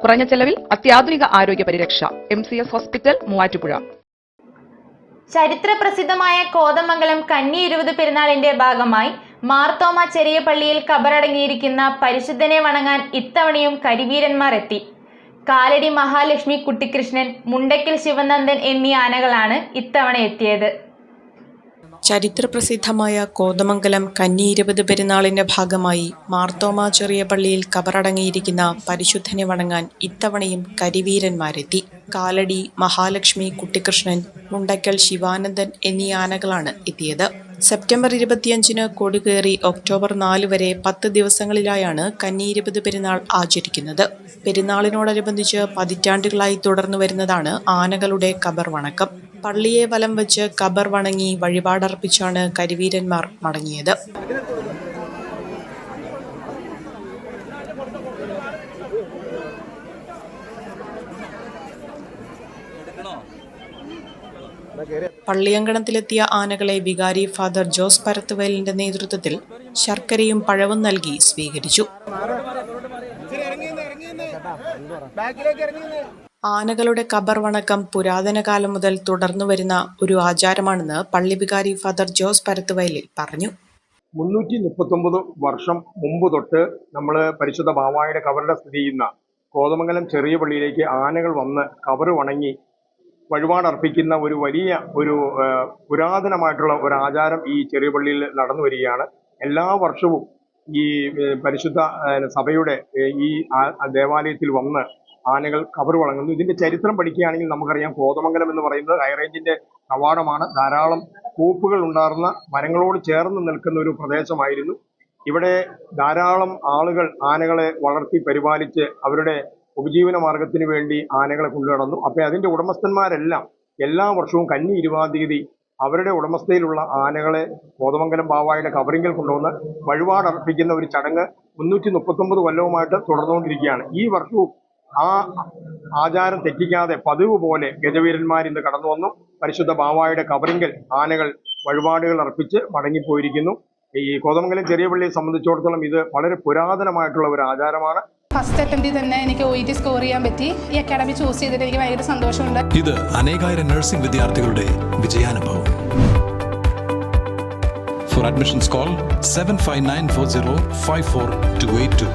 കുറഞ്ഞ ചെലവിൽ അത്യാധുനിക ആരോഗ്യ പരിരക്ഷ. M C S hospital Muvattupuzha. ചരിത്ര പ്രസിദ്ധമായ കോതമംഗലം കന്നി ഇരുപത് പെരുന്നാളിന്റെ ഭാഗമായി മാർത്തോമ ചെറിയ പള്ളിയിൽ കബറടങ്ങിയിരിക്കുന്ന പരിശുദ്ധനെ വണങ്ങാൻ ഇത്തവണയും കരിവീരന്മാർ എത്തി. കാലടി മഹാലക്ഷ്മി കുട്ടിക്കൃഷ്ണൻ മുണ്ടക്കിൽ ശിവനന്ദൻ എന്നീ ആനകളാണ് ഇത്തവണ എത്തിയത്. ചരിത്രപ്രസിദ്ധമായ കോതമംഗലം കന്നി ഇരുപത് പെരുന്നാളിന്റെ ഭാഗമായി മാർത്തോമ ചെറിയ പള്ളിയിൽ കബറടങ്ങിയിരിക്കുന്ന പരിശുദ്ധനെ വണങ്ങാൻ ഇത്തവണയും കരിവീരന്മാരെത്തി. കാലടി മഹാലക്ഷ്മി കുട്ടിക്കൃഷ്ണൻ മുണ്ടക്കൽ ശിവാനന്ദൻ എന്നീ ആനകളാണ് എത്തിയത്. സെപ്റ്റംബർ ഇരുപത്തിയഞ്ചിന് കൊടികേറി ഒക്ടോബർ നാല് വരെ പത്ത് ദിവസങ്ങളിലായാണ് കന്നി ഇരുപത് പെരുന്നാൾ ആചരിക്കുന്നത്. പെരുന്നാളിനോടനുബന്ധിച്ച് പതിറ്റാണ്ടുകളായി തുടർന്നു വരുന്നതാണ് ആനകളുടെ കബർ വണക്കം. പള്ളിയെ വലം വെച്ച് കബർ വണങ്ങി വഴിപാടർപ്പിച്ചാണ് കരിവീരന്മാർ മടങ്ങിയത്. പള്ളിയങ്കണത്തിലെത്തിയ ആനകളെ വികാരി ഫാദർ ജോസ് പരത്തുവയലിന്റെ നേതൃത്വത്തിൽ ശർക്കരയും പഴവും നൽകി സ്വീകരിച്ചു. ആനകളുടെ കബർ വണക്കം പുരാതന കാലം മുതൽ തുടർന്നു വരുന്ന ഒരു ആചാരമാണെന്ന് പള്ളി വികാരി ഫാദർ ജോസ് പരത്തുവയലിൽ പറഞ്ഞു. മുന്നൂറ്റി മുപ്പത്തൊമ്പത് വർഷം മുമ്പ് തൊട്ട് നമ്മൾ പരിശുദ്ധ ബാവായുടെ കബറിടെ സ്ഥിതി ചെയ്യുന്ന കോതമംഗലം ചെറിയ പള്ളിയിലേക്ക് ആനകൾ വന്ന് കബറ് വണങ്ങി വഴിപാടർപ്പിക്കുന്ന ഒരു വലിയ ഒരു പുരാതനമായിട്ടുള്ള ഒരു ആചാരം ഈ ചെറിയ പള്ളിയിൽ നടന്നു വരികയാണ്. എല്ലാ വർഷവും ഈ പരിശുദ്ധ സഭയുടെ ഈ ദേവാലയത്തിൽ വന്ന് ആനകൾ കവർ വളങ്ങുന്നു ഇതിന്റെ ചരിത്രം പഠിക്കുകയാണെങ്കിൽ നമുക്കറിയാം. കോതമംഗലം എന്ന് പറയുന്നത് ഹൈറേഞ്ചിന്റെ കവാടമാണ്. ധാരാളം കൂപ്പുകൾ ഉണ്ടാർന്ന മരങ്ങളോട് ചേർന്ന് നിൽക്കുന്ന ഒരു പ്രദേശമായിരുന്നു. ഇവിടെ ധാരാളം ആളുകൾ ആനകളെ വളർത്തി പരിപാലിച്ച് അവരുടെ ഉപജീവന മാർഗത്തിന് വേണ്ടി ആനകളെ കൊണ്ടുനടന്നു. അപ്പോൾ അതിന്റെ ഉടമസ്ഥന്മാരെല്ലാം എല്ലാ വർഷവും കന്നി ഇരുപതാം തീയതി അവരുടെ ഉടമസ്ഥയിലുള്ള ആനകളെ കോതമംഗലം ബാവായുടെ കവറിങ്ങിൽ കൊണ്ടുവന്ന് വഴിപാടർപ്പിക്കുന്ന ഒരു ചടങ്ങ് മുന്നൂറ്റി മുപ്പത്തൊമ്പത് കൊല്ലവുമായിട്ട് തുടർന്നുകൊണ്ടിരിക്കുകയാണ്. ഈ വർഷവും ആ ആചാരം തെറ്റിക്കാതെ പതിവ് പോലെ ഗജവീരന്മാർ ഇന്ന് കടന്നു വന്നു. പരിശുദ്ധ ബാവായുടെ കബറിങ്കൽ ആനകൾ വഴിപാടുകൾ അർപ്പിച്ച് മടങ്ങിപ്പോയിരിക്കുന്നു. ഈ കോതമംഗലം ചെറിയ പള്ളിയെ സംബന്ധിച്ചിടത്തോളം ഇത് വളരെ പുരാതനമായിട്ടുള്ള ഒരു ആചാരമാണ്. ഫസ്റ്റ് അറ്റംപ്റ്റിൽ തന്നെ എനിക്ക് ഒ ഇ ടി സ്കോർ ചെയ്യാൻ പറ്റി. ഈ അക്കാഡമി ചൂസ് ചെയ്തിട്ട് എനിക്ക് ഭയങ്കര സന്തോഷമുണ്ട്. ഇത് അനേകായിരം നഴ്സിംഗ് വിദ്യാർത്ഥികളുടെ വിജയാനുഭവം. For admissions call seven five nine four zero five four two eight two